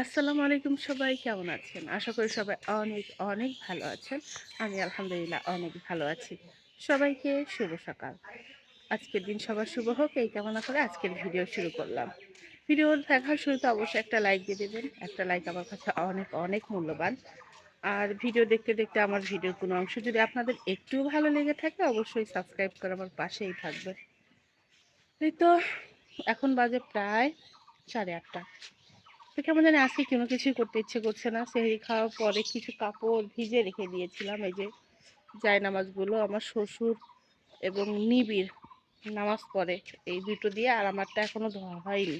আসসালামু আলাইকুম সবাই, কেমন আছেন? আশা করি সবাই অনেক অনেক ভালো আছেন। আমি আলহামদুলিল্লাহ অনেক ভালো আছি। সবাইকে শুভ সকাল। আজকের দিন সবার শুভ হোক, এই কামনা করে আজকের ভিডিও শুরু করলাম। ভিডিও দেখার শুরুতে অবশ্যই একটা লাইক দিয়ে দেবেন। একটা লাইক আমার কাছে অনেক অনেক মূল্যবান। আর ভিডিও দেখতে দেখতে আমার ভিডিওর কোনো অংশ যদি আপনাদের একটু ভালো লেগে থাকে, অবশ্যই সাবস্ক্রাইব করে আমার পাশেই থাকবে এই তো, এখন বাজে প্রায় সাড়ে আটটা। তো কেমন জানি আজকে কোনো কিছুই করতে ইচ্ছে করছে না। সেহরি খাওয়ার পরে কিছু কাপড় ভিজে রেখে দিয়েছিলাম, এই যে জায় নামাজগুলো, আমার শ্বশুর এবং নিবিড় নামাজ পড়ে এই দুটো দিয়ে, আর আমারটা এখনও ধোয়া হয়নি।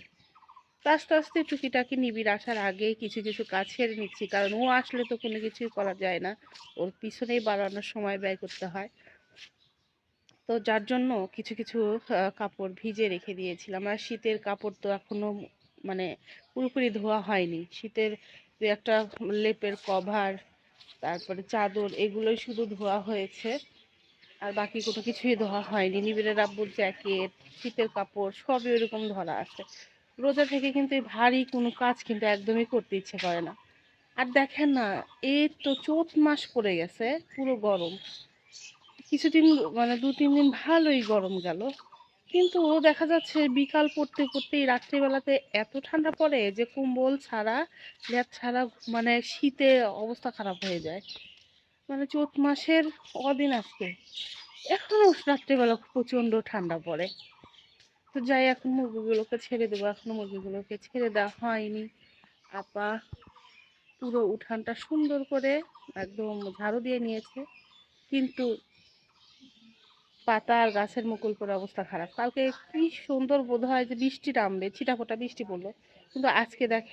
তো আস্তে আস্তে টুকিটাকি নিবিড় আসার আগেই কিছু কিছু কাজ সেরে নিচ্ছি, কারণ ও আসলে তো কোনো কিছুই করা যায় না। ওর পিছনেই বাড়ানোর সময় ব্যয় করতে হয়। তো যার জন্য কিছু কিছু কাপড় ভিজে রেখে দিয়েছিলাম। আর শীতের কাপড় তো এখনও মানে পুরোপুরি ধোয়া হয়নি। শীতের একটা লেপের কভার, তারপরে চাদর, এগুলোই শুধু ধোয়া হয়েছে। আর বাকি কোনো কিছুই ধোয়া হয়নি। নিবিড়ের আব্বুর জ্যাকেট শীতের কাপড়, সবই ওরকম ধরা আছে। রোজা থেকে কিন্তু এই ভারী কোনো কাজ কিন্তু একদমই করতে ইচ্ছে করে না। আর দেখেন না, এই তো চৈত মাস পড়ে গেছে, পুরো গরম। কিছুদিন মানে দু তিন দিন ভালোই গরম গেল। কিন্তু দেখা যাচ্ছে বিকাল পড়তে পড়তেই রাত্রিবেলাতে এত ঠান্ডা পড়ে যে কম্বল ছাড়া, ল্যাপ ছাড়া মানে শীতে অবস্থা খারাপ হয়ে যায়। মানে চৈত মাসের কদিন আজকে? এখনও রাত্রিবেলা প্রচণ্ড ঠান্ডা পড়ে। তো যাই, এখন মুরগিগুলোকে ছেড়ে দেবো। এখনও মুরগিগুলোকে ছেড়ে দেওয়া হয়নি। আপা পুরো উঠানটা সুন্দর করে একদম ঝাড়ু দিয়ে নিয়েছে। কিন্তু পাতা আর গাছের মুকুল করে অবস্থা খারাপ। কালকে কি সুন্দর বোধ হয় যে বৃষ্টি নামবে, ছিটাফোটা বৃষ্টি পড়ল। কিন্তু আজকে দেখে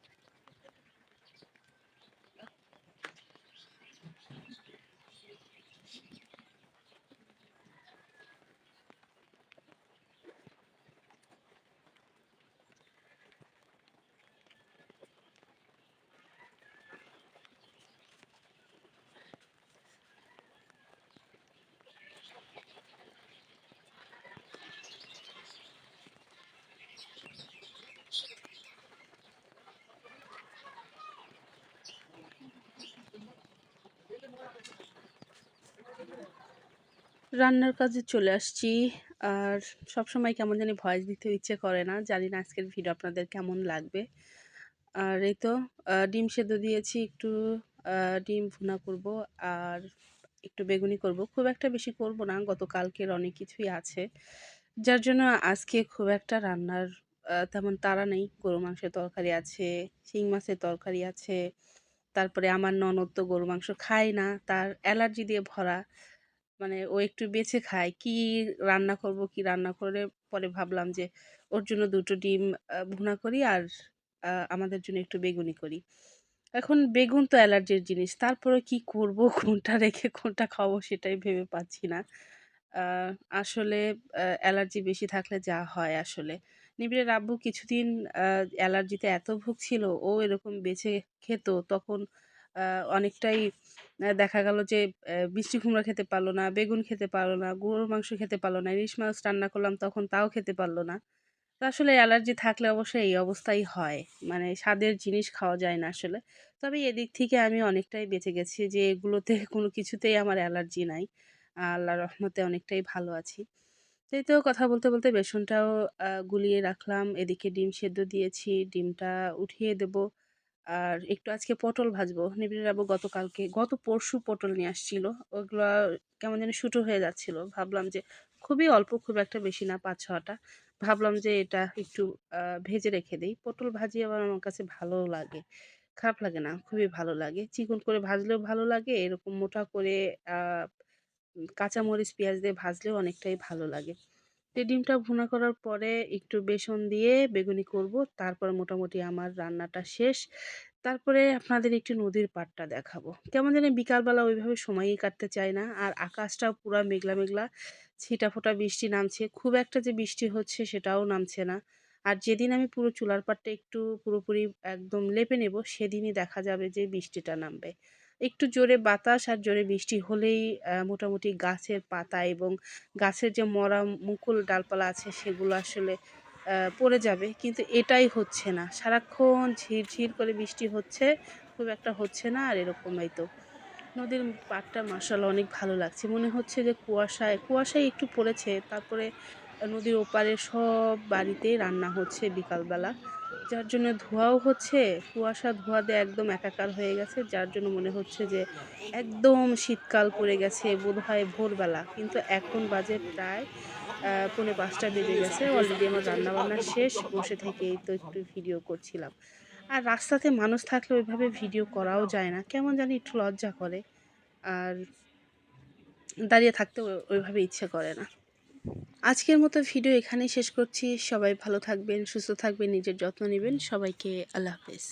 রান্নার কাজে চলে আসছি। আর সবসময় কেমন জানি ভয়েস দিতে ইচ্ছে করে না। জানি না আজকের ভিডিও আপনাদের কেমন লাগবে। আর এই তো ডিম সেদ্ধ দিয়েছি একটু ডিম ভুনা করব আর একটু বেগুনি করব। খুব একটা বেশি করব না, গতকালকের অনেক কিছুই আছে। যার জন্য আজকে খুব একটা রান্নার তেমন তাড়া নেই। গরু মাংসের তরকারি আছে, শিং মাছের তরকারি আছে তারপরে আমার ননদ তো গরু মাংস খায় না, তার অ্যালার্জি দিয়ে ভরা। মানে ও একটু বেছে খায়, কি রান্না করব, কি রান্না করে? পরে ভাবলাম যে ওর জন্য দুটো ডিম ভুনা করি আর আমাদের জন্য একটু বেগুনি করি। এখন বেগুন তো অ্যালার্জির জিনিস, তারপরে কি করব, কোনটা রেখে কোনটা খাব সেটাই ভেবে পাচ্ছি না। আসলে অ্যালার্জি বেশি থাকলে যা হয় আসলে। নিবিড়ের আব্বু কিছুদিন অ্যালার্জিতে এত ভুগছিল, ও এরকম বেছে খেত, তখন অনেকটাই দেখা গেল যে মিষ্টি কুমড়া খেতে পারল না, বেগুন খেতে পারল না, গরুর মাংস খেতে পারল না, ইলিশ মাছ রান্না করলাম তখন তাও খেতে পারল না। তো আসলে অ্যালার্জি থাকলে অবশ্যই এই অবস্থাই হয় মানে স্বাদের জিনিস খাওয়া যায় না আসলে। তবে এদিক থেকে আমি অনেকটাই বেঁচে গেছি যে, এগুলোতে কোনো কিছুতেই আমার অ্যালার্জি নাই, আল্লাহর রহমতে অনেকটাই ভালো আছি। এই তো কথা বলতে বলতে বেসনটাও গুলিয়ে রাখলাম। এদিকে ডিম সেদ্ধ দিয়েছি, ডিমটা উঠিয়ে দেব। আর একটু আজকে পটল ভাজবো। নিবিড়ের আবু গতকালকে, গত পরশু পটল নিয়ে আসছিল। ওগুলো কেমন যেন শুটো হয়ে যাচ্ছিল। ভাবলাম যে খুবই অল্প, খুব একটা বেশি না, পাঁচ, ছটা। ভাবলাম যে এটা একটু ভেজে রেখে দিই। পটল ভাজি আবার আমার কাছে ভালো লাগে। খারাপ লাগে না, খুবই ভালো লাগে। চিকন করে ভাজলেও ভালো লাগে, এরকম মোটা করে আহ কাঁচামরিচ, পেঁয়াজ দিয়ে ভাজলেও অনেকটাই ভালো লাগে। তো ডিমটা ভুনা করার পরে একটু বেসন দিয়ে বেগুনি করব, তারপরে মোটামুটি আমার রান্নাটা শেষ। তারপরে আপনাদের একটু নদীর পাড়টা দেখাবো। কেমন জানি বিকালবেলা ওইভাবে সময়ই কাটতে চায় না, আর আকাশটাও পুরো মেঘলা মেঘলা, ছিটাফোঁটা বৃষ্টি নামছে। খুব একটা যে বৃষ্টি হচ্ছে সেটাও নামছে না। আর যেদিন আমি পুরো চুলার পাড়টা একটু পুরোপুরি একদম লেপে নেব, সেদিনই দেখা যাবে যে বৃষ্টিটা নামবে। একটু জোরে বাতাস আর জোরে বৃষ্টি হলেই মোটামুটি গাছের পাতা এবং গাছের যে মরা মুকুল ডালপালা আছে সেগুলো আসলে পড়ে যাবে। কিন্তু এটাই হচ্ছে না। সারাক্ষণ ঝিরঝির করে বৃষ্টি হচ্ছে, খুব একটা হচ্ছে না আর এরকমই তো। নদীর পাড়টা মার্শাল অনেক ভালো লাগছে। মনে হচ্ছে যে কুয়াশায় কুয়াশায় একটু পড়েছে, তারপরে নদীর ওপারে সব বাড়িতেই রান্না হচ্ছে বিকালবেলা। যার জন্য ধোঁয়াও হচ্ছে, কুয়াশা ধোঁয়াতে একদম একাকার হয়ে গেছে, যার জন্য মনে হচ্ছে যে একদম শীতকাল পড়ে গেছে বোধ হয় ভোরবেলা। কিন্তু এখন বাজে প্রায় পৌনে পাঁচটা বেজে গেছে অলরেডি আমার রান্নাবান্না শেষ, বসে থেকেই তো একটু ভিডিও করছিলাম। আর রাস্তাতে মানুষ থাকলে ওইভাবে ভিডিও করাও যায় না, কেমন জানি একটু লজ্জা করে। আর দাঁড়িয়ে থাকতে ওইভাবে ইচ্ছে করে না। আজকের মতো ভিডিও এখানেই শেষ করছি। সবাই ভালো থাকবেন, সুস্থ থাকবেন, নিজের যত্ন নেবেন। সবাইকে আল্লাহ হাফেজ।